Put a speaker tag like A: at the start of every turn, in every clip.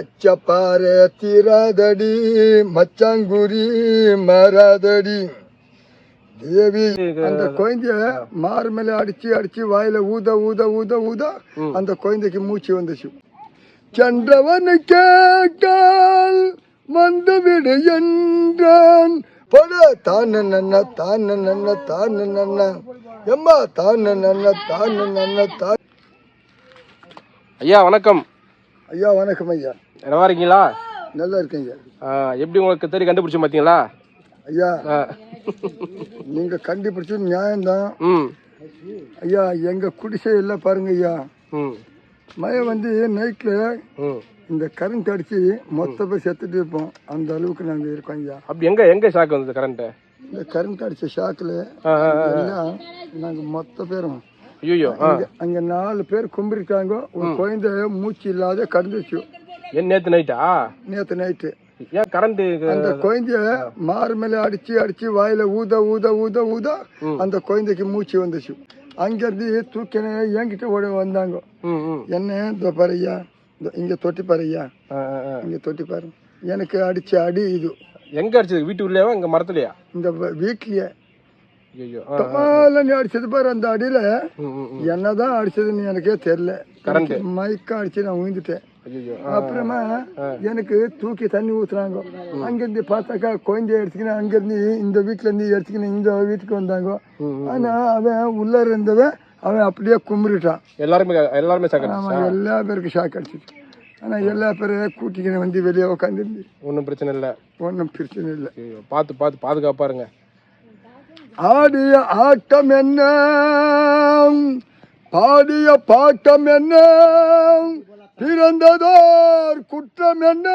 A: வச்ச பாரு தீராதடி மச்சாங்குரி மாறாதடி தேவி அந்த குழந்தைய மாறு மேல அடிச்சு அடிச்சு வாயில ஊத ஊத ஊத ஊத அந்த குழந்தைக்கு மூச்சு வந்துச்சு. சென்றவனை கேட்டால் வந்து விடு என்றான். பட தான நன்ன தான நன்ன தான நன்ன. எம்மா தான நன்ன தான நன்ன தா
B: ஐயா வணக்கம்.
A: ஐயா வணக்கம் ஐயா.
B: நல்லா இருக்கீங்களா?
A: நல்லா இருக்கீங்க
B: எப்படி உங்களுக்கு தேடி கண்டுபிடிச்சு பார்த்தீங்களா
A: ஐயா. நீங்க கண்டுபிடிச்சது நியாயம்தான். ஐயா எங்க குடிசை எல்லாம் பாருங்க ஐயா. மழை வந்து நைட்ல இந்த கரண்ட் அடிச்சு மொத்த பேர் செத்துட்டு இருப்போம். அந்த அளவுக்கு நாங்க இருக்கோம் ஐயா.
B: அப்படி எங்க எங்க ஷாக் வந்தது கரண்ட்டு
A: இந்த கரண்ட் அடிச்ச
B: ஆ.
A: எல்லாம் நாங்க மொத்த பேரும்
B: ஐயோ
A: அங்க- நாலு பேர் கும்பிருக்காங்க. ஒரு குழந்தை மூச்சு இல்லாத கடந்துச்சு.
B: நேற்று நைட்டா
A: நேத்து நைட்டு
B: ஏன் கரண்ட்டு
A: அந்த குழந்தைய மாறு மேல அடிச்சு அடிச்சு வாயில ஊத ஊத ஊத ஊத அந்த குழந்தைக்கு மூச்சு வந்துச்சு. அங்கிருந்து தூக்கின என்கிட்ட ஓட வந்தாங்க. என்ன இதோ பாரு ஐயா இதோ இங்க தொட்டி பாரு ஐயா.
B: ஆ ஆ ஆ.
A: இங்க தொட்டி பாரு. எனக்கு அடிச்ச அடி இது.
B: எங்க அடிச்சது? வீட்டுக்குள்ளேவா இங்க மரத்துலயா?
A: இந்த வீட்லயே. கமால அடிச்சது பாரு அந்த அடியில. என்னதான் அடிச்சதுன்னு எனக்கே தெரியல. மயக்கம் அடிச்சு நான் விழுந்துட்டேன்
B: ஐயோ
A: அப்புறமா எனக்கு தூக்கி தண்ணி ஊத்துறாங்க அங்கிருந்து பார்த்தாக்கா குழந்தைய எடுத்துக்கின்னு அங்கிருந்து இந்த வீட்டுல இருந்து எடுத்துக்கின்னு இந்த வீட்டுக்கு வந்தாங்க. ஆனா அவன் உள்ள இருந்தவன் அவன் அப்படியே கும்பிட்டுட்டான்.
B: எல்லாருமே எல்லாருமே
A: எல்லா பேருக்கும் ஷாக் அடிச்சிச்சு ஆனா எல்லா பேரும் கூட்டிக்கின்னு வந்து வெளியே உட்காந்துருந்து
B: ஒன்றும் பிரச்சனை இல்லை.
A: ஒன்றும் பிரச்சனை இல்லை.
B: பார்த்து பார்த்து பாதுகாப்பா இருங்க.
A: ஆடிய ஆட்டம் என்ன? பாடிய பாட்டம் என்ன? பிறந்ததோர் குற்றம் என்ன?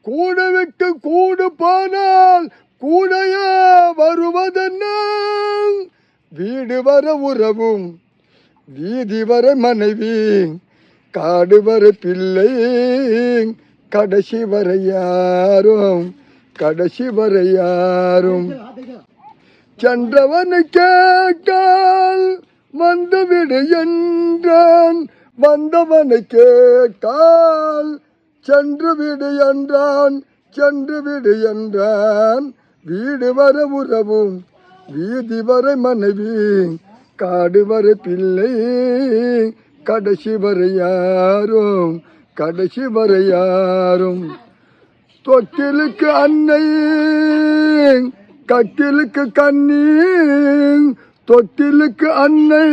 A: கூடு விட்டு கூடு போனால் கூடைய வருவதென்ன? வீடு வர உறவும் வீதி வர மனைவி காடு வர பிள்ளை கடைசி வர யாரும் கடைசி வர யாரும். சென்றவனை கேட்டால் வந்துவிடு என்றான். வந்தவனை கேட்டால் சென்று விடு என்றான் சென்று விடு என்றான். வீடு வர உறவும் வீதி வர மனைவி காடு வர பிள்ளை கடைசி வர யாரும் கடைசி வர யாரும். தொட்டிலுக்கு அன்னை கட்டிலுக்கு கண்ணீர் தொட்டிலுக்கு அன்னை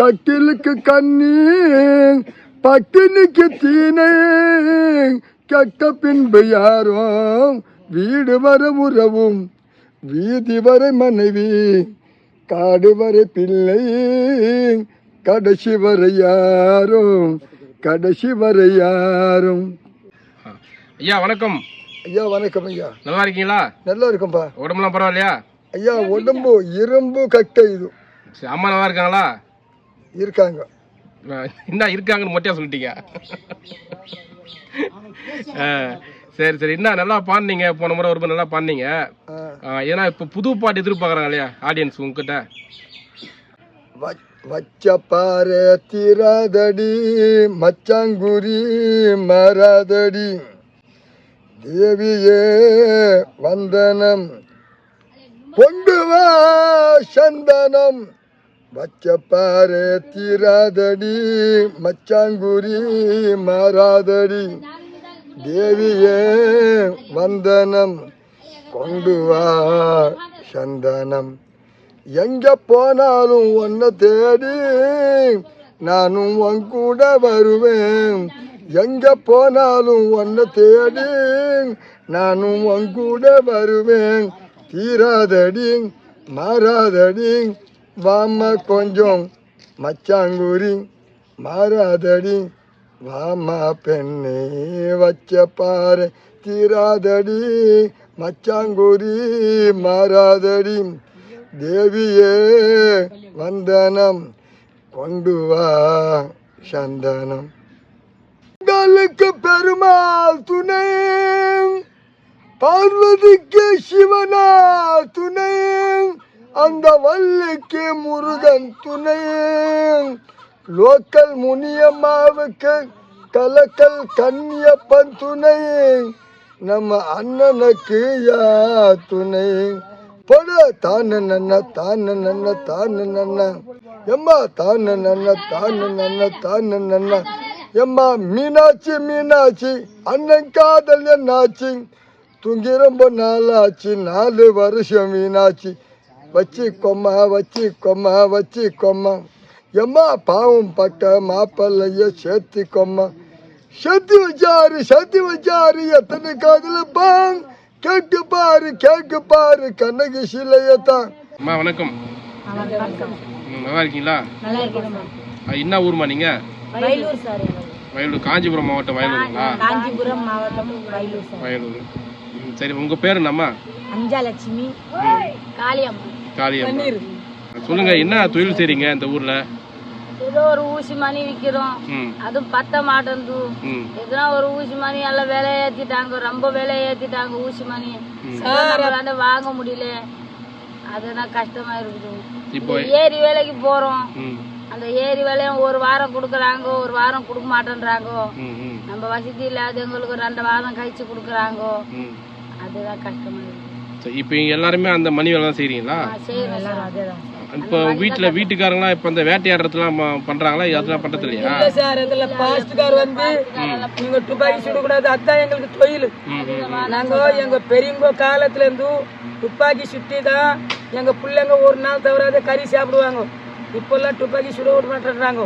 A: கட்டிலுக்கு கண்ணீர் பட்டினிக்கு தீனை கட்ட பின்பு யாரும் வீடு வர உறவும் வீதி வரை மனைவி காடு வரை பிள்ளை. கடைசி வர யாரும் கடைசி வர யாரும்.
B: ஐயா வணக்கம்.
A: ஐயா வணக்கம் ஐயா.
B: நல்லா இருக்கீங்களா
A: நல்லா இருக்கும்பா
B: உடம்புலாம் பரவாயில்லையா?
A: ஐயா உடம்பு இரும்பு கட்டை இது.
B: சரி, அம்மா நல்லா இருக்காங்களா?
A: இருக்காங்க.
B: அஹ், என்ன இருக்காங்கன்னு மொட்டையா சொல்லிட்டீங்க. அஹ், சரி சரி. என்ன நல்லா பாடினீங்க. போன முறை ஒரு முறை நல்லா பாடினீங்க.
A: ஆ.
B: அஹ், ஏன்னா இப்போ புது பாட்டு எதிர்பார்க்குறாங்க இல்லையா ஆடியன்ஸ் உங்ககிட்ட?
A: வ- வச்ச பாரு தீராதடி மச்சாங்குரி மாறாதடி. தேவியே வந்தனம். கொண்டு வா சந்தனம். வச்ச தீராதடி. மச்சாங்குரி மாறாதடி. தேவியே வந்தனம். கொண்டு வா சந்தனம். எங்க போனாலும் ஒன்ன தேடி நானும் உன் கூட வருவேன். எங்க போனாலும் ஒன்ன தேடி நானும் உங்கூட வருவேன். தீராதடி மாறாதடி வாம கொஞ்சம் மச்சாங்குரி மாறாதடி வாமா பெண்ணே வச்ச பாரு தீராதடி மச்சாங்குரி மாறாதடி தேவியே வந்தனம் கொண்டு வா சந்தனம். பெருமாளுக்கு பெருமாள் துணை. பார்வதிக்கு சிவனா துணை. அந்த வள்ளிக்கு முருகன் துணை. லோக்கல் முனியம்மாவுக்கு கலக்கல் கன்னியப்பன் துணை. நம்ம அண்ணனுக்கு யா துணை. பட தான நன்ன தான நன்ன தான நன்ன. எம்மா தான நன்ன தான நன்ன தான நன்ன. எம்மா மீனாட்சி மீனாட்சி அண்ணன் காதல் என்னாச்சு? தூங்கி ரொம்ப நாளாச்சு நாலு வருஷம் மீனாட்சி வச்சு கொம்மா வச்சு கொம்மா வச்சு கொம்மா. எம்மா பாவம் பட்ட மாப்பிள்ளைய சேர்த்து கொம்மா. சேர்த்து வச்சாரு சேர்த்து வச்சாரு எத்தனை காதுல பாங். கேட்டு பாரு கேட்டு பாரு கண்ணகி சிலையத்தான்.
B: அம்மா வணக்கம். நல்லா இருக்கீங்களா? என்ன ஊர்மா நீங்க?
C: வயலூர் சார்.
B: வயலூர் காஞ்சிபுரம் மாவட்டம் வயலூருங்களா?
C: காஞ்சிபுரம் மாவட்டம் வயலூர் சார்.
B: வயலூர். சரி உங்க பேர் என்னம்மா?
C: அஞ்சாலட்சுமி. காளியம்மா
B: காளியம்மா சொல்லுங்க என்ன தொழில் செய்றீங்க இந்த ஊர்ல?
C: ஏதோ ஒரு ஊசி மணி விற்கிறோம் அதுவும் பத்த மாட்டேங்குது
B: ம்.
C: எதுனா ஒரு ஊசி மணி எல்லாம் விலை ஏத்திட்டாங்க. ரொம்ப விலை ஏத்திட்டாங்க ஊசி மணி. நம்மளால வாங்க முடியல. அதுதான் கஷ்டமா இருக்குது.
B: இப்போ
C: ஏரி வேலைக்கு போறோம். அந்த ஏரி வேலையும் ஒரு வாரம் கொடுக்குறாங்க ஒரு வாரம் கொடுக்க மாட்டேன்றாங்க.
B: ம் ம்.
C: நம்ம வசதி இல்லாதவங்களுக்கு ரெண்டு வாரம் கழிச்சு கொடுக்குறாங்க.
B: ம்.
C: அதுதான் கஷ்டமா இருக்குது
B: சரி இப்போ எல்லாருமே அந்த மணி வேலை தான் செய்றீங்களா?
C: செய்யறோம் சார் அதேதான்.
B: இப்போ வீட்டில் வீட்டுக்காரங்களாம் இப்போ இந்த வேட்டையாடுறதுலாம் பண்றாங்களா? அதெல்லாம் பண்றது இல்லையா
D: சார் இதுல பாஸ்ட்கார் வந்து நீங்க துப்பாக்கி சுடக்கூடாது அதான் எங்களுக்கு தொழில்.
B: ம் ம்
D: நாங்க எங்க பெரியவங்க காலத்துல இருந்து துப்பாக்கி சுட்டி தான் எங்க பிள்ளைங்க ஒரு நாள் தவறாத கறி சாப்பிடுவாங்க. இப்பெல்லாம் துப்பாக்கி சுட விட மாட்டேறாங்க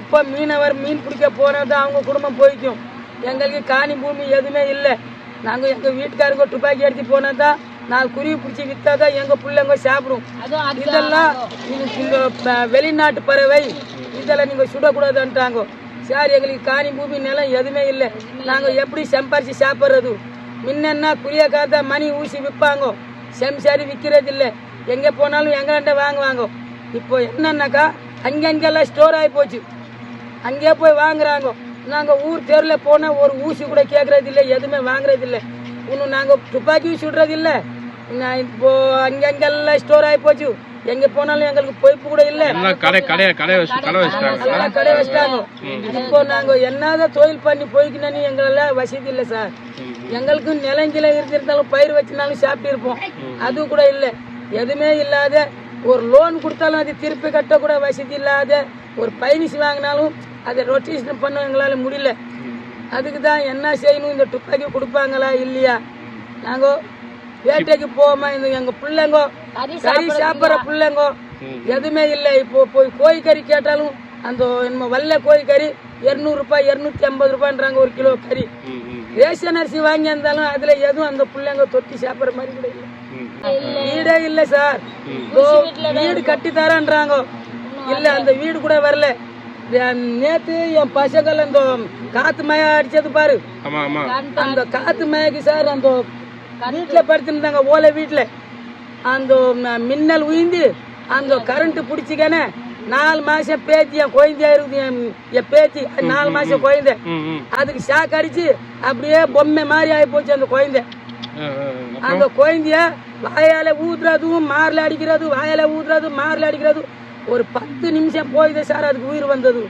D: இப்போ மீனவர் மீன் பிடிக்க போனா தான் அவங்க குடும்பம் போய்க்கும். எங்களுக்கு காணி பூமி எதுவுமே இல்லை. நாங்க எங்க வீட்டுக்காரங்க துப்பாக்கி எடுத்து போனா தான் நாலு குருவி பிடிச்சி வித்தா தான் எங்க பிள்ளைங்க சாப்பிடும். இதெல்லாம் இது இந்த வெளிநாட்டு பறவை இதெல்லாம் நீங்க சுடக்கூடாதுன்றாங்க. சார் எங்களுக்கு காணி பூமி நிலம் எதுவுமே இல்லை. நாங்க எப்படி சம்பாரிச்சு சாப்பிட்றது? முன்னா குரிய காத்தா மணி ஊசி விற்பாங்க. செம்சாரி விற்கிறது இல்லை எங்கே போனாலும் எங்கள்கிட்ட வாங்குவாங்க. இப்போ என்னன்னாக்கா அங்கங்கெல்லாம் ஸ்டோர் ஆகி போச்சு. அங்கேயே போய் வாங்குறாங்க. நாங்கள் ஊர் தெருவில் போனால் ஒரு ஊசி கூட கேட்கறது இல்லை எதுவுமே வாங்குறது இல்லை இன்னும் நாங்கள் துப்பாக்கி சுடுறது இல்லை நான் இப்போ அங்கங்கெல்லாம் ஸ்டோர் ஆகி போச்சு. எங்கே போனாலும் எங்களுக்கு பொய்ப்பு கூட இல்லை.
B: கடை வச்சிட்டாங்க.
D: இப்போ நாங்க என்னதான் தொழில் பண்ணி போய்க்கணும்னு எங்களால வசதி இல்லை சார். எங்களுக்கு நிலங்கில இருந்திருந்தாலும் பயிர் வச்சிருந்தாலும் சாப்பிட்டு இருப்போம். அது கூட இல்லை. எதுவுமே இல்லாத ஒரு லோன் கொடுத்தாலும் அது திருப்பி கட்ட கூட வசதி இல்லாத ஒரு பயணிச்சு வாங்கினாலும் அதை ரொட்டேஷன் பண்ண எங்களால முடியல. அதுக்கு தான் என்ன செய்யணும்? இந்த துப்பாக்கி கொடுப்பாங்களா இல்லையா? நாங்க வேட்டைக்கு போவோமா? இந்த எங்க பிள்ளைங்க கறி சாப்பிட்ற பிள்ளைங்க எதுவுமே இல்லை. இப்போ போய் கோழி கறி கேட்டாலும் அந்த நம்ம வல்ல கோழி கறி இருநூறு ரூபாய் இருநூத்தி ஐம்பது ரூபான்றாங்க ஒரு கிலோ கறி. ரேஷன் அரிசி வாங்கி இருந்தாலும் அதுல எதுவும் அந்த பிள்ளைங்க தொட்டி சாப்பிட்ற மாதிரி கூட இல்லை.
B: ம்
D: வீடே இல்ல சார். வீடு கட்டி தரேன்றாங்க இல்ல அந்த வீடு கூட வரல. நேத்து என் பசங்கள் அந்த காத்து மய அடிச்சது பாரு. அந்த காத்து மயக்கு சார் அந்த வீட்டுல படுத்துருந்தாங்க ஓலை வீட்டுல அந்த மின்னல் உயிந்து அந்த கரண்ட் பிடிச்சிக்கனே நாலு மாசம் பேத்தி என் குழந்தையா இருக்குது என் என் பேத்தி. நாலு மாசம் குழந்தை. அதுக்கு ஷாக் அடிச்சு அப்படியே பொம்மை மாதிரி ஆகி போச்சு அந்த குழந்தை. அந்த குழந்தைய வாயால ஊதுறதும் மார்ல அடிக்கிறது வாயால ஊதுறது மார்ல அடிக்கிறது. ஒரு பத்து நிமிஷம் போயிது சார் அதுக்கு உயிர் வந்தது.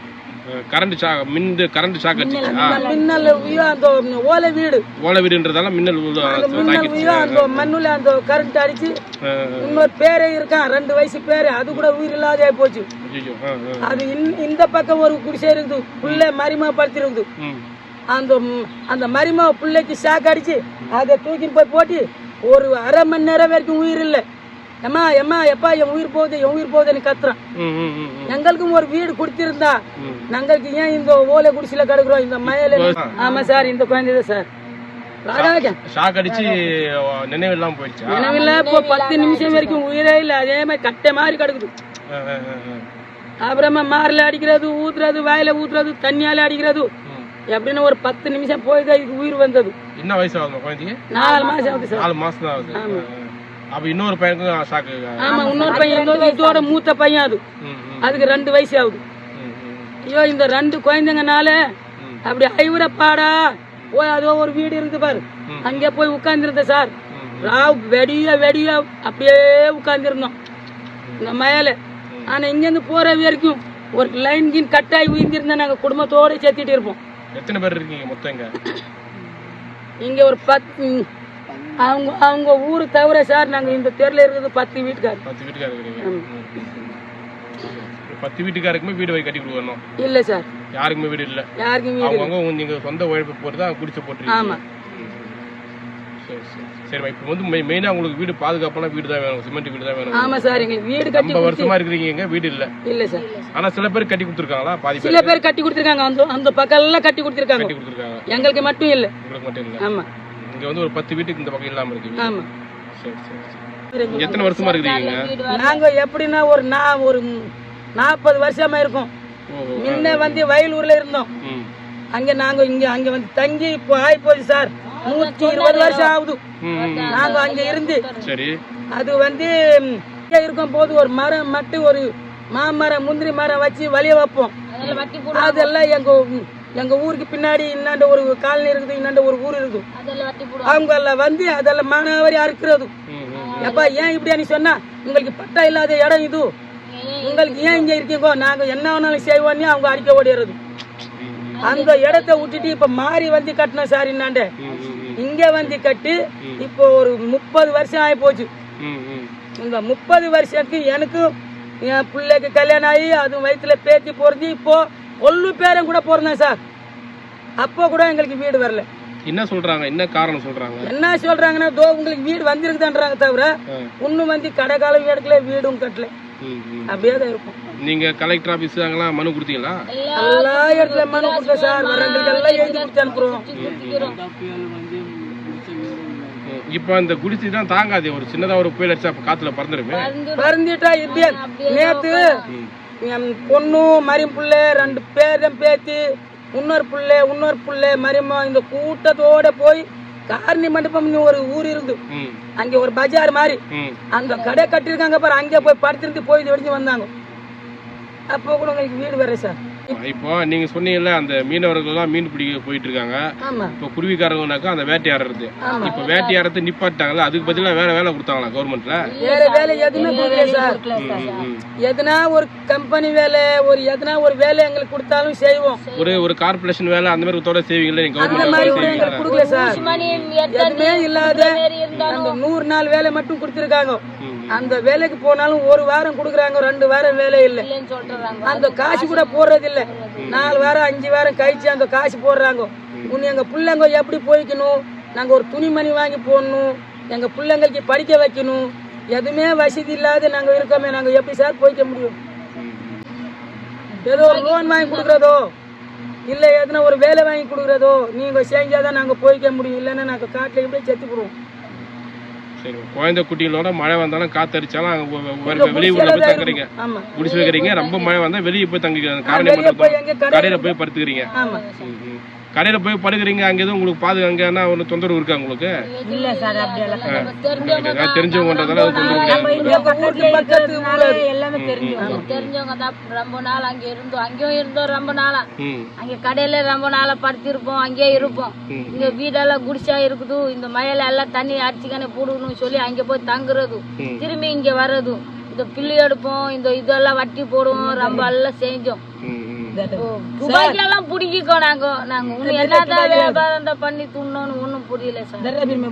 B: கரண்ட் ஷாக் மின் கரண்ட்
D: அந்த மின்னல் உயிரோ அந்த ஓலை வீடு.
B: ஓலை வீடுன்றதால மின்னல்
D: மின்னல் உயிரோ அந்த மண்ணுல அந்த கரண்ட் அடிச்சு இன்னொரு பேரே இருக்கான் ரெண்டு வயசு பேரு அது கூட உயிர் இல்லாத போச்சு. அது இந்- இந்த பக்கம் ஒரு குடிசை இருக்குது புள்ள மரிமப்படுத்தி இருக்குது
B: ம்.
D: அந்த அந்த மரிம பிள்ளைக்கு ஷாக் அடிச்சு அதை தூக்கின்னு போய் போட்டு ஒரு அரை மணி நேரம் வரைக்கும் உயிர் இல்லை. எம்மா எம்மா எப்பா என் உயிர் போகுது என் உயிர் போகுதுன்னு கத்துறான். எங்களுக்கும் ஒரு வீடு கொடுத்திருந்தா நாங்களுக்கு ஏன் இந்த ஓலை குடிசையில கிடக்குறோம்? இந்த மழையில ஆமா சார் இந்த குழந்தை தான் சார்.
B: ஷாக் அடிச்சு நினைவு இல்லாம போயிடுச்சா?
D: நினைவில்ல இப்போ பத்து நிமிஷம் வரைக்கும் உயிரே இல்லை. அதே மாதிரி கட்டை மாதிரி கிடக்குது.
B: ஆ, ஆ, ஆ, ஆ.
D: அப்புறமா மாரில் அடிக்கிறது ஊத்துறது வாயில ஊத்துறது தண்ணியால அடிக்கிறது. எப்படின்னு ஒரு பத்து நிமிஷம் போய் தான் இதுக்கு உயிர் வந்தது.
B: என்ன வயசு ஆகுது குழந்தைக்கு?
D: நாலு மாசம் ஆகுது சார்.
B: நாலு மாசம் தான் ஆகுது. அப்ப இன்னொரு பையனுக்கும் ஷாக்கு
D: ஆமா இன்னொரு பையன் இதோ- இதோட மூத்த பையன் அது. அதுக்கு ரெண்டு வயசு ஆகுது. ஐயோ இந்த ரெண்டு குழந்தைங்கனால அப்படி ஐவரப்பாடா போய் அதோ ஒரு வீடு இருக்குது பாரு. அங்கே போய் உட்கார்ந்துருந்தேன் சார். ராவ் வெடிய வெடிய அப்படியே உட்கார்ந்துருந்தோம். இந்த மயல ஆனா இங்கேருந்து போற வரைக்கும் ஒரு லைன் கீன் கட்டாயி உயிர்ந்திருந்தா நாங்க குடும்பத்தோட சேர்த்திட்டு இருப்போம்.
B: எத்தனை பேர் இருக்கீங்க மொத்தம் இங்க?
D: இங்க ஒரு பத்து அவங்க அவங்க ஊரு தவிர சார் நாங்க இந்த தெருல இருக்கிறது பத்து வீட்டுக்காரர்
B: பத்து வீட்டுக்காரர் இருக்கிறீங்க ம். பத்து வீட்டுக்காருக்குமே வீடு வை கட்டி கொடுக்கணும்.
D: இல்ல சார்.
B: யாருக்குமே வீடு இல்ல.
D: யாருக்கும்
B: உங்க- நீங்க சொந்த உழைப்பு போட்டு தான் குடிச்சு போட்டுருக்கீங்க.
D: ஆமா.
B: சரி சரி சரிம்மா இப்போ வந்து மெய்- மெயினா உங்களுக்கு வீடு பாதுகாப்பான வீடு தான் வேணும் சிமெண்ட் வீடு தான் வேணும்.
D: ஆமா சார் எங்களுக்கு வீடு கட்டி
B: ரொம்ப வருஷமா இருக்கிறீங்க இங்க வீடு இல்ல.
D: இல்ல சார்.
B: ஆனா சில பேர் கட்டி கொடுத்துருக்காங்களா? பாதி
D: சில பேர். கட்டி கொடுத்துருக்காங்க அந்த அந்த பக்கம் எல்லாம் கட்டி கொடுத்துருக்காங்க.
B: கட்டி கொடுத்துருக்காங்க.
D: எங்களுக்கு மட்டும் இல்ல.
B: உங்களுக்கு மட்டும் இல்ல.
D: ஆமா.
B: இங்க வந்து ஒரு பத்து வீட்டுக்கு இந்த பக்கம் இல்லாம இருக்கு.
D: ஆமா.
B: சரி சரி சரி. எத்தனை வருஷமா இருக்கிறீங்க?
D: நாங்க எப்படின்னா ஒரு நான் ஒரு நாற்பது வருஷமா இருக்கோம். முன்ன வந்து வயலூர்ல இருந்தோம். அங்க நாங்க இங்க அங்க வந்து தங்கி இப்போ ஆகி போச்சு சார். நூத்தி இருபது வருஷம் ஆகுது. நாங்க அங்க இருந்து.
B: சரி.
D: அது வந்து இருக்கும் போது ஒரு மரம் மட்டும் ஒரு மாமரம் முந்திரி மரம் வச்சு வழிய வைப்போம். அதெல்லாம் எங்க எங்க ஊருக்கு பின்னாடி இன்னாண்ட ஒரு காலனி இருக்குது இன்னாண்ட ஒரு ஊர் இருக்குது. அவங்க எல்லாம் வந்து அதெல்லாம் மானாவாரி அறுக்கிறது. எப்பா ஏன் இப்படியா நீ சொன்னா? உங்களுக்கு பட்டா இல்லாத இடம் இது. உங்களுக்கு ஏன் இங்க இருக்கீங்க? நாங்க என்ன வேணாலும் செய்வோம்னு அவங்க அடிக்க ஓடிடுறது. அந்த இடத்த விட்டுட்டு இப்ப மாறி வந்து கட்டினோம் சார் இன்னாண்ட. இங்க வந்து கட்டி இப்போ ஒரு முப்பது வருஷம் ஆகி போச்சு. இந்த முப்பது வருஷத்துக்கு எனக்கும் என் பிள்ளைக்கு கல்யாணம் ஆகி அதுவும் வயிற்றுல பேத்தி பிறந்து இப்போ கொல்லு பேரன் கூட பிறந்தேன் சார் அப்போ கூட எங்களுக்கு வீடு வரல
B: என்ன சொல்றாங்க என்ன காரணம் சொல்றாங்க
D: என்ன சொல்றாங்கன்னா தோ உங்களுக்கு வீடு வந்திருக்குதான்றாங்க தவிர
B: ஆ.
D: இன்னும் வந்து கடைக்காலம் எடுக்கல வீடும் கட்டல. அப்படியே தான் இருக்கும்.
B: நீங்க கலெக்டர் ஆபீஸ் அங்கெல்லாம் மனு கொடுத்தீங்களா?
D: எல்லா இடத்துல மனு கொடுத்தோம் சார். வரங்களுக்கு எல்லாம் எழுதி கொடுத்து அனுப்புறோம்.
B: இப்போ இந்த குடிசை தான் தாங்காது. ஒரு சின்னதா ஒரு புயல் அடிச்சா காத்துல பறந்துருமே.
D: பறந்துட்டா இப்படியே நேத்து என் பொண்ணு மரியம் புள்ள ரெண்டு பேரும் பேத்தி இன்னொரு புள்ள இன்னொரு புள்ள மரியம்மா இந்த கூட்டத்தோட போய் காரணி மண்டபம்னு ஒரு ஊர் இருந்து. அங்க ஒரு பஜார் மாதிரி. அந்த கடை கட்டியிருக்காங்க பாரு அங்கே போய் படுத்திருந்து போய் வெடிஞ்சு வந்தாங்க. அப்போ கூட உங்களுக்கு வீடு வர சார்.
B: இப்போ நீங்க சொன்னீங்கல்ல அந்த மீனவர்கள் எல்லாம் மீன் பிடிக்க போயிட்டு இருக்காங்க இப்போ குருவிக்காரங்கனாக்கா அந்த வேட்டையாடுறது. இப்போ வேட்டையாடுறது நிப்பாட்டாங்கல்ல அதுக்கு பதிலா வேற வேலை கொடுத்தாங்களா கவர்மெண்ட்ல
D: வேற வேலை எதுவுமே கொடுக்கல சார். எதுனா ஒரு கம்பெனி வேலை ஒரு எதுனா ஒரு வேலை எங்களுக்கு கொடுத்தாலும் செய்வோம்.
B: ஒரு ஒரு கார்பரேஷன் வேலை அந்த மாதிரி ஒருத்தோட செய்வீங்களா நீங்க
D: அந்த மாதிரி
B: கவர்மெண்ட்
D: கொடுக்கல சார். எதுவுமே இல்லாத அந்த நூறு நாள் வேலை மட்டும் கொடுத்துருக்காங்க. அந்த வேலைக்கு போனாலும் ஒரு வாரம் கொடுக்குறாங்க ரெண்டு வாரம் வேலை இல்லை.
C: இல்லைன்னு சொல்றாங்க.
D: அந்த காசு கூட போடுறது இல்ல. நாலு வாரம் அஞ்சு வாரம் கழிச்சு அங்க காசு போடுறாங்க. உன் எங்க பிள்ளைங்க எப்படி போய்க்கணும் நாங்க ஒரு துணிமணி வாங்கி போடணும். எங்க பிள்ளைங்களுக்கு படிக்க வைக்கணும். எதுவுமே வசதி இல்லாத நாங்க இருக்கோமே நாங்க எப்படி சார் போய்க்க முடியும்? ஏதோ ஒரு லோன் வாங்கி கொடுக்குறதோ இல்ல எதுனா ஒரு வேலை வாங்கி கொடுக்குறதோ நீங்க செஞ்சாதான் நாங்க போய்க்க முடியும். இல்லைன்னா நாங்க காட்டுல இப்படியே செத்து போடுவோம்?
B: சரி குழந்தை குட்டிகளோட மழை வந்தாலும் அங்க வெ- வெளியூர்ல போய் தங்குறீங்க.
D: ஆமா.
B: குடிசை வைக்கிறீங்க ரொம்ப மழை வந்தா வெளியே போய் தங்கிக்கிறீங்க காரணி
D: வெளியே போய் எங்க
B: மண்டபம்
D: கடை
B: கடையில போய் படுத்துக்கிறீங்க. கடையில போய் படுக்கிறீங்க அங்க எதுவும் உங்களுக்கு பாதுகாங்கன்னா ஒன்றும் தொந்தரவு இருக்கா உங்களுக்கு?
C: இல்ல சார் அப்படியெல்லாம்
B: தெரிஞ்சவங்கன்றதால அது தொந்தரவு
C: எல்லாமே தெரிஞ்சவங்க. தெரிஞ்சவங்க தான். ரொம்ப நாள் அங்க இருந்தோம். அங்கேயும் இருந்தோம் ரொம்ப நாளா. அங்க கடையில ரொம்ப நாளா படுத்திருப்போம். அங்கேயே இருப்போம். இங்க வீடெல்லாம் குடிசா இருக்குது. இந்த மழையில எல்லாம் தண்ணி அடிச்சுக்கானே போடணும்னு சொல்லி அங்க போய் தங்குறது. திரும்பி இங்க வர்றது. இந்த பில்லு எடுப்போம். இந்த இதெல்லாம் வட்டி போடுவோம். ரொம்ப எல்லாம் செஞ்சோம். துபாய்க்கெல்லாம் பிடிக்கிக்கோ நாங்க நாங்க ஒண்ணு என்னதான் வியாபாரம் பண்ணி துண்ணோன்னு ஒண்ணும் புரியல சார்.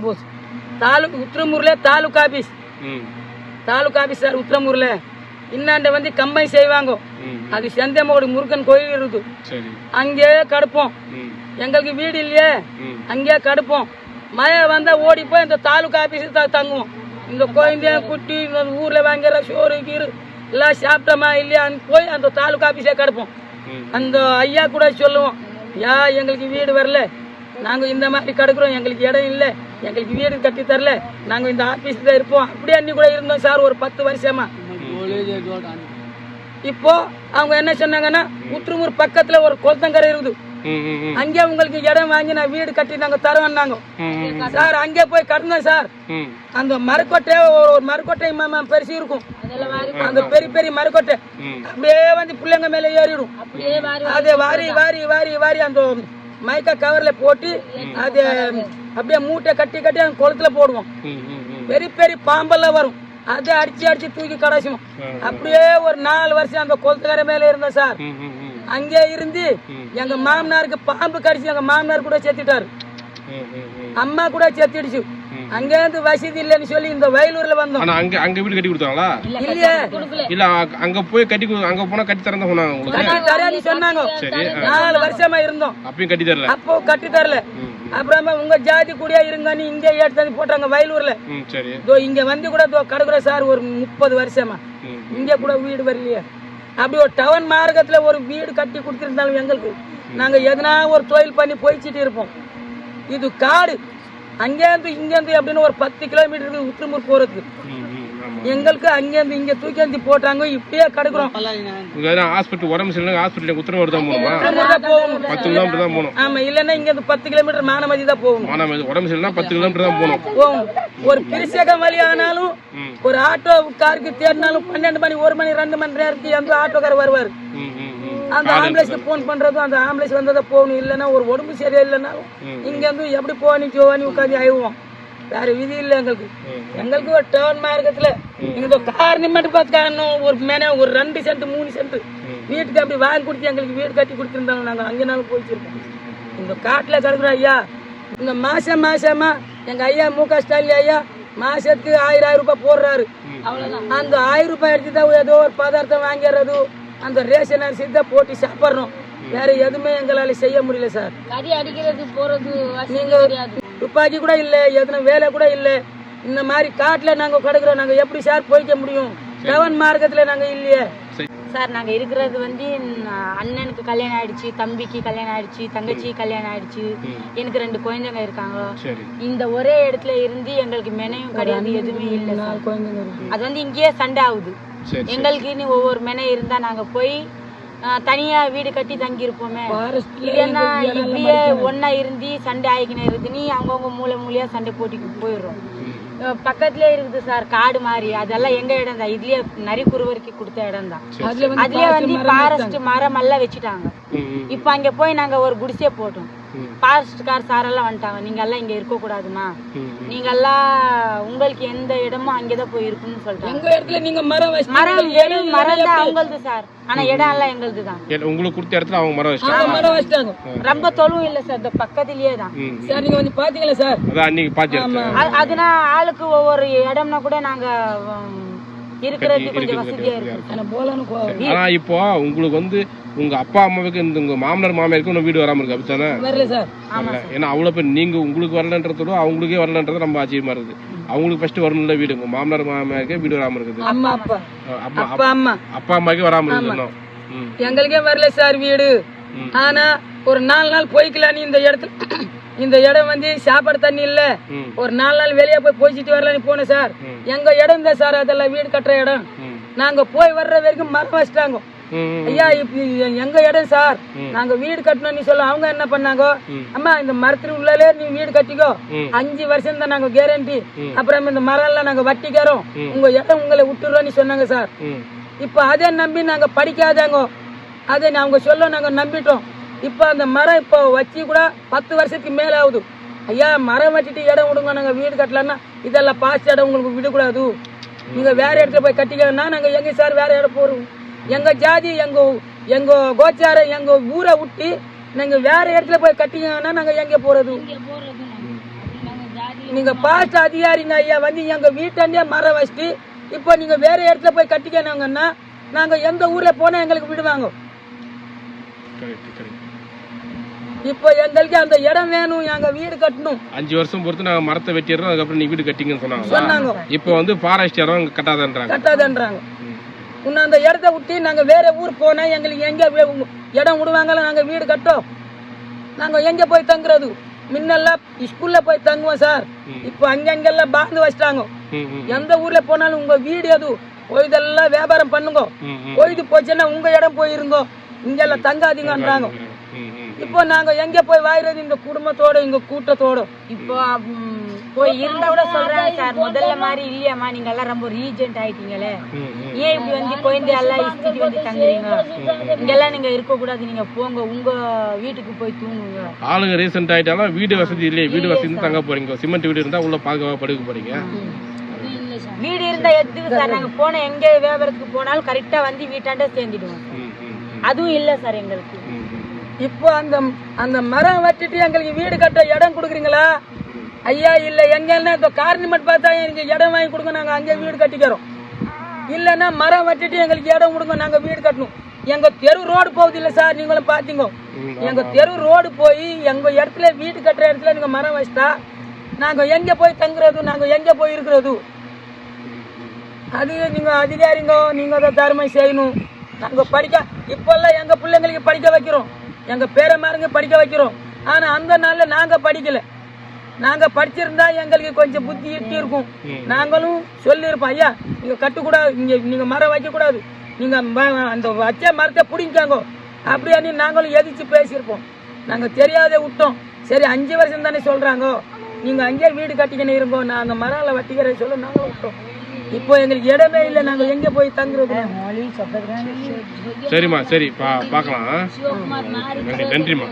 D: போஸ் taluk உத்திரமூர்ல taluk office. Taluk office sir உத்திரமூர்ல. இன்னாண்ட வந்து கம்பை செய்வாங்க. அது செந்தமோடு முருகன் கோயில் இருக்குது. அங்கே கடுப்போம். எங்களுக்கு வீடு இல்லையே? அங்கே கடுப்போம். மழை வந்தா ஓடி போய் இந்த தாலுக் ஆபீஸ் தங்குவோம். இந்த குழந்தைய குட்டி ஊர்ல வாங்கிற ஷோரு கீரு எல்லாம் சாப்பிட்டோமா இல்லையா போய் அந்த தாலுக் ஆபீஸே கிடப்போம். அந்த ஐயா கூட சொல்லுவோம் யா எங்களுக்கு வீடு வரல. நாங்க இந்த மாதிரி கிடக்குறோம் எங்களுக்கு இடம் இல்லை. எங்களுக்கு வீடு கட்டி தரல. நாங்க இந்த ஆபீஸ் தான் இருப்போம். அப்படியே அன்னி கூட இருந்தோம் சார் ஒரு பத்து வருஷமா. இப்போ அவங்க என்ன சொன்னாங்கன்னா உத்திரமூர் பக்கத்துல ஒரு கொளத்தங்கரை இருக்குது. அங்கே உங்களுக்கு இடம் வாங்கி நான் வீடு கட்டி நாங்க
B: ம்
D: சார் அங்கே போய் கட்டினோம் சார். அந்த மரக்கொட்டை ஒரு மரக்கொட்டை பெருசு இருக்கும். அந்த பெரிய பெரிய மரக்கொட்டை.
B: ம்.
D: அப்படியே வந்து பிள்ளைங்க மேல ஏறிடும்.
C: அப்படியே வாரி
D: அதை வாரி வாரி வாரி வாரி அந்த மைக்கா கவர்ல போட்டு அது அப்படியே மூட்டை கட்டி கட்டி அந்த குளத்துல போடுவோம். பெரிய பெரிய பாம்பெல்லாம் வரும். அதை அடிச்சு அடிச்சு தூக்கி கடாசுவோம் அப்படியே ஒரு நாலு வருஷம் அந்த குளத்துக்கரை மேல இருந்தோம் சார். அங்கே இருந்து. எங்க மாமனாருக்கு பாம்பு கடிச்சு எங்க மாமனார் கூட செத்துட்டாரு. அம்மா கூட செத்துடுச்சு. அங்கே இருந்து வசதி இல்லைன்னு சொல்லி இந்த வயலூர்ல வந்தோம்.
B: அங்க அங்க வீடு கட்டி கொடுத்தாங்களா?
D: இல்லையே
B: இல்ல. அங்க போய் கட்டி கொடு- அங்க போனா கட்டி தரேன் தான் சொன்னாங்க உங்களுக்கு.
D: தரேன்னு. நாலு வருஷமா இருந்தோம்.
B: அப்பயும் கட்டி தரல.
D: அப்போ கட்டி தரல. அப்புறமா உங்க ஜாதி கூடயா இருங்கன்னு இங்க எடுத்து போட்டாங்க வயலூர்ல.
B: சரி.
D: இங்க வந்து கூட கடற்கரை சார் ஒரு முப்பது வருஷமா. இங்க கூட வீடு வரலையே. அப்படி ஒரு டவுன் மார்க்கத்தில் ஒரு வீடு கட்டி கொடுத்துருந்தாலும் எங்களுக்கு நாங்கள் எதனா ஒரு தொழில் பண்ணி போய்ச்சிட்டு இருப்போம். இது காடு. அங்கேருந்து இங்கேருந்து அப்படின்னு ஒரு பத்து கிலோமீட்டருக்கு உத்திரமூர்
B: போகிறதுக்கு
D: எங்களுக்கு அங்கேருந்து இங்க தூக்கி வந்து போட்டாங்க இப்படியே கிடக்குறோம்.
B: ஹாஸ்பிட்டல் உடம்பு சரியில்லை ஹாஸ்பிட்டல் உத்தரவாடு தான் போகணுமா. பத்து கிலோமீட்டர் தான் போகணும்.
D: ஆமா இல்லைன்னா இங்க இருந்து பத்து கிலோமீட்டர் மானமதி தான்
B: இது உடம்பு சரியில்லைனா பத்து கிலோமீட்டர் தான் போகணும்.
D: ஒரு பிரிசகம் வழி ஆனாலும். ஒரு ஆட்டோ காருக்கு தேடினாலும் பன்னெண்டு மணி ஒரு மணி ரெண்டு மணி நேரத்துக்கு எந்த ஆட்டோக்காரர் வருவார். அந்த ஆம்புலன்ஸ்க்கு ஃபோன் பண்றதும் அந்த ஆம்புலன்ஸ் வந்ததை போகணும். இல்லைன்னா ஒரு உடம்பு சரியா இல்லைனாலும் இங்க இருந்து எப்படி போனி ஜோவானி உட்காந்து அழுவோம் வேற விதி இல்லை எங்களுக்கு. எங்களுக்கு ஒரு டவுன் மார்க்கத்துல இந்த கார் நிம்மட்டு பார்த்து ஒரு மேனே ஒரு ரெண்டு சென்ட் மூணு சென்ட் வீட்டுக்கு அப்படி வாங்கி கொடுத்து எங்களுக்கு வீடு கட்டி கொடுத்துருந்தாங்க. நாங்க அங்கேனாலும் போயிச்சிருக்கோம். இந்த காட்டுல கிடக்குறோம் ஐயா இந்த மாசம் மாசமா எங்க ஐயா மு க ஸ்டாலின் ஐயா மாசத்துக்கு ஆயிரம் ஆயிரம் ரூபாய் போடுறாரு. அந்த ஆயிரம் ரூபாய் எடுத்து தான் ஏதோ ஒரு பதார்த்தம் வாங்கிடுறது அந்த ரேஷன் அரிசி தான் போட்டு சாப்பிட்றோம் வேற எதுவுமே எங்களால செய்ய முடியல சார்.
C: கடி அடிக்கிறது போறது
D: நீங்க துப்பாக்கி கூட இல்ல எதுனா வேலை கூட இல்ல. இந்த மாதிரி காட்டுல நாங்க கிடக்குறோம். நாங்க எப்படி சார் போய்க்க முடியும்? டவுன் மார்க்கத்துல நாங்க இல்லையே.
C: சார். நாங்க இருக்கிறது வந்து அண்ணனுக்கு கல்யாணம் ஆயிடுச்சு தம்பிக்கு கல்யாணம் ஆயிடுச்சு தங்கச்சி கல்யாணம் ஆயிடுச்சு. எனக்கு ரெண்டு குழந்தைங்க இருக்காங்க. இந்த ஒரே இடத்துல இருந்து எங்களுக்கு மெனையும் கிடையாது எதுவுமே இல்லை அது வந்து இங்கேயே சண்டை ஆகுது.
B: சரி
C: எங்களுக்குன்னு ஒவ்வொரு மெனை இருந்தா நாங்க போய் ஆ, தனியா வீடு கட்டி தங்கி இருப்போமே
D: ஃபாரஸ்ட்ல
C: இல்லைன்னா இப்படியே ஒண்ணா இருந்து சண்டை ஆகிக்கினே இருக்குது. நீ அவங்கவுங்க மூலை மூலையா சண்டை போட்டிக்கு போயிடுறோம். அஹ் பக்கத்துலயே இருக்குது சார் காடு மாதிரி அதெல்லாம் எங்க இடம் தான். இதுலயே நரி குருவருக்கு கொடுத்த இடம் தான். அதுலயே வந்து ஃபாரஸ்ட் மரம் எல்லாம் வச்சுட்டாங்க. இப்போ அங்க போய் நாங்க ஒரு குடிசையை போட்டோம். ஃபாரஸ்ட் கார் சாரெல்லாம் வந்துட்டாங்க. நீங்க எல்லாம் இங்க இருக்க கூடாதுமா
B: ம், ம்.
C: நீங்க எல்லாம் உங்களுக்கு எந்த இடமோ அங்கதான் போய் இருக்குன்னு சொல்லிட்டாங்க
D: எங்க இடத்துல நீங்க மரம் வச்சு
C: மரம் வெறும் மரம் தான் அவங்களது சார். ஆனா இடம் எல்லாம் எங்களுது தான்.
B: உங்களுக்கு கொடுத்த இடத்துல அவங்க மரம் வச்சிட்டாங்க.
D: மரம் வச்சிட்டாங்க.
C: ரொம்ப தொலைவும் இல்ல சார். இந்த பக்கத்துலயே தான்.
D: சார் நீங்க வந்து பாத்தீங்களா சார்?
B: அதான் அன்னைக்கு பாத்து எடுத்தேன்
C: அ- அதுனா ஆளுக்கு ஒவ்வொரு இடம்னா கூட நாங்க கொஞ்சம் வசதியா இருக்கும்
D: ஆனா
B: ஆனா இப்போ உங்களுக்கு வந்து உங்க அப்பா அம்மாவுக்கு இந்த உங்க மாமனார் மாமியாருக்கு இன்னும் வீடு வராம இருக்கு அப்படித்தானே?
D: வரல சார்.
B: வரல. ஏன்னா அவ்வளவு பேர் நீங்க உங்களுக்கு வரலன்றதோட அவங்களுக்கே வரலன்றது ரொம்ப ஆச்சரியமா இருக்குது. அவங்களுக்கு ஃபர்ஸ்ட் வரணும்ல வீடு. உங்க மாமனார் மாமியாருக்கே வீடு வராம இருக்குது.
D: அம்மா அப்பா.
B: அஹ் அப்பா
D: அப்பா அம்மா.
B: அப்பா அம்மாக்கே வராம இருக்குது
D: எங்களுக்கே வரல சார் வீடு. ஆனா ஒரு நாலு நாள் போய்க்கலான்னு இந்த இடத்துல இந்த இடம் வந்து சாப்பாடு தண்ணி இல்ல. ஒரு நாலு நாள் வெளியே போய் போய்ச்சிட்டு வரலான்னு போனேன் சார். எங்க இடம் தான் சார் அதெல்லாம் வீடு கட்டுற இடம். நாங்க போய் வர்ற வரைக்கும் மரம் வச்சிட்டாங்க. ஐயா எங்க இடம் சார்? நாங்க வீடு கட்டணும்னு சொல்ல. அவங்க என்ன பண்ணாங்க? அம்மா இந்த மரத்துல உள்ளாலே நீ வீடு கட்டிக்கோ. அஞ்சு வருஷம் தான் நாங்க கேரண்டி அப்புறம் இந்த மரம் எல்லாம் நாங்க வட்டிக்கிறோம். உங்க இடம் உங்களை விட்டுருவோம்னு சொன்னாங்க சார். இப்ப அதை நம்பி நாங்க படிக்காதவங்க அதை நான் அவங்க சொல்ல நாங்க நம்பிட்டோம். இப்ப அந்த மரம் இப்போ வச்சு கூட பத்து வருஷத்துக்கு மேல ஆகுது. ஐயா மரம் வெட்டிட்டு இடம் விடுங்க நாங்க வீடு கட்டலன்னா இதெல்லாம் பாஸ்ட் இடம் உங்களுக்கு விடக்கூடாது. நீங்க வேற இடத்துல போய் கட்டிக்கணும்னா நாங்க எங்க சார் வேற இடம் போறோம் எங்க ஜாதி எங்க எங்க கோச்சாரம் எங்க ஊரை விட்டு நீங்க வேற இடத்துல போய் கட்டிக்கணும்னா நாங்க எங்க போறது? நீங்க பாஸ்ட் அதிகாரிங்க ஐயா வந்து எங்க வீட்டாண்டே மரம் வச்சுட்டு இப்போ நீங்க வேற இடத்துல போய் கட்டிக்கணுங்கன்னா நாங்க எந்த ஊர்ல போனா எங்களுக்கு விடுவாங்க.
B: கரெக்ட் கரெக்ட்
D: இப்போ எங்களுக்கு அந்த இடம் வேணும் எங்க வீடு கட்டணும்.
B: அஞ்சு வருஷம் பொறுத்து நாங்க மரத்தை வெட்டிடுறோம் அதுக்கப்புறம் நீ வீடு கட்டிங்கன்னு சொன்னாங்க.
D: சொன்னாங்க.
B: இப்போ வந்து ஃபாரஸ்ட் இடம் கட்டாதன்றாங்க.
D: கட்டாதன்றாங்க. இன்னும் அந்த இடத்த விட்டு நாங்க வேற ஊர் போனா எங்களுக்கு எங்க இடம் விடுவாங்களா நாங்க வீடு கட்டோம் நாங்க எங்க போய் தங்குறது? முன்னெல்லாம் ஸ்கூல்ல போய் தங்குவோம் சார். இப்போ அங்கங்கெல்லாம் பாந்து வச்சிட்டாங்க. எந்த ஊர்ல போனாலும் உங்க வீடு எது? போய்தெல்லாம் வியாபாரம் பண்ணுங்க. போயிட்டு போச்சுன்னா உங்க இடம் போயிருங்கோ. இங்கெல்லாம் தங்காதீங்கன்றாங்க. இப்போ நாங்க எங்க போய் வாயிறது? இந்த குடும்பத்தோட இந்த கூட்டத்தோட.
C: இப்போ போய் இருந்தா கூட சொல்றாங்க சார். முதல்ல மாதிரி இல்லையாம்மா. நீங்க எல்லாம் ரொம்ப ரீஜென்ட் ஆயிட்டீங்களே. ஏன் இப்படி வந்து குழந்தை எல்லாம் இஸ்திட்டு வந்து தங்குறீங்க? இங்கெல்லாம் நீங்க இருக்க கூடாது. நீங்க போங்க. உங்க வீட்டுக்கு போய் தூங்குங்க.
B: ஆளுங்க ரீசெண்ட் ஆயிட்டாலும் வீடு வசதி இல்லையே. வீடு வசதி தங்க போறீங்க. சிமெண்ட் வீடு இருந்தா உள்ள பாதுகாப்பா படுக்க போறீங்க?
C: வீடு இருந்தா எதுக்கு சார்? நாங்க போன எங்க வியாபாரத்துக்கு போனாலும் கரெக்டா வந்து வீட்டாண்ட சேர்ந்துடுவோம். அதுவும் இல்லை சார் எங்களுக்கு.
D: இப்போ அந்த அந்த மரம் வெட்டிட்டு எங்களுக்கு வீடு கட்ட இடம் கொடுக்குறீங்களா? ஐயா இல்ல எங்கன்னா இந்த கார்னிமெண்ட் பார்த்தா எனக்கு இடம் வாங்கி கொடுங்க நாங்க அங்கே வீடு கட்டிக்கிறோம். இல்லைன்னா மரம் வெட்டிட்டு எங்களுக்கு இடம் கொடுங்க நாங்க வீடு கட்டணும். எங்க தெரு ரோடு போகுது இல்ல சார் நீங்களும் பாத்தீங்க.
B: ம்,
D: எங்க தெரு ரோடு போய் எங்க இடத்துல வீடு கட்டுற இடத்துல நீங்க மரம் வச்சிட்டா நாங்க எங்க போய் தங்குறது நாங்க எங்க போய் இருக்கிறது? அது நீங்க அதிகாரிங்க நீங்க அதை தருமை செய்யணும். நாங்க படிக்க இப்பெல்லாம் எங்க பிள்ளைங்களுக்கு படிக்க வைக்கிறோம். எங்க பேரமாருங்க படிக்க வைக்கிறோம். ஆனா அந்த நாள்ல நாங்க படிக்கல. நாங்க படிச்சிருந்தா எங்களுக்கு கொஞ்சம் புத்தி இட்டி இருக்கும். நாங்களும் சொல்லியிருப்போம் ஐயா நீங்க கட்டக்கூடாது. இங்க நீங்க மரம் வைக்க கூடாது நீங்க ம- அந்த வச்ச மரத்தை பிடிங்காங்க அப்படியே நாங்களும் எதிர்த்து பேசியிருப்போம். நாங்க தெரியாத விட்டோம். சரி அஞ்சு வருஷம் தானே சொல்றாங்க. நீங்க அங்கேயே வீடு கட்டிக்கின்னு இருங்கோ. நாங்க மரங்களை வெட்டிக்கிறேன் சொல்ல நாங்களும் விட்டோம். இப்போ எங்களுக்கு இடமே இல்லை நாங்க எங்க போய் தங்குறது?
B: சரிம்மா சரி பா பார்க்கலாம் நன்றி நன்றிம்மா.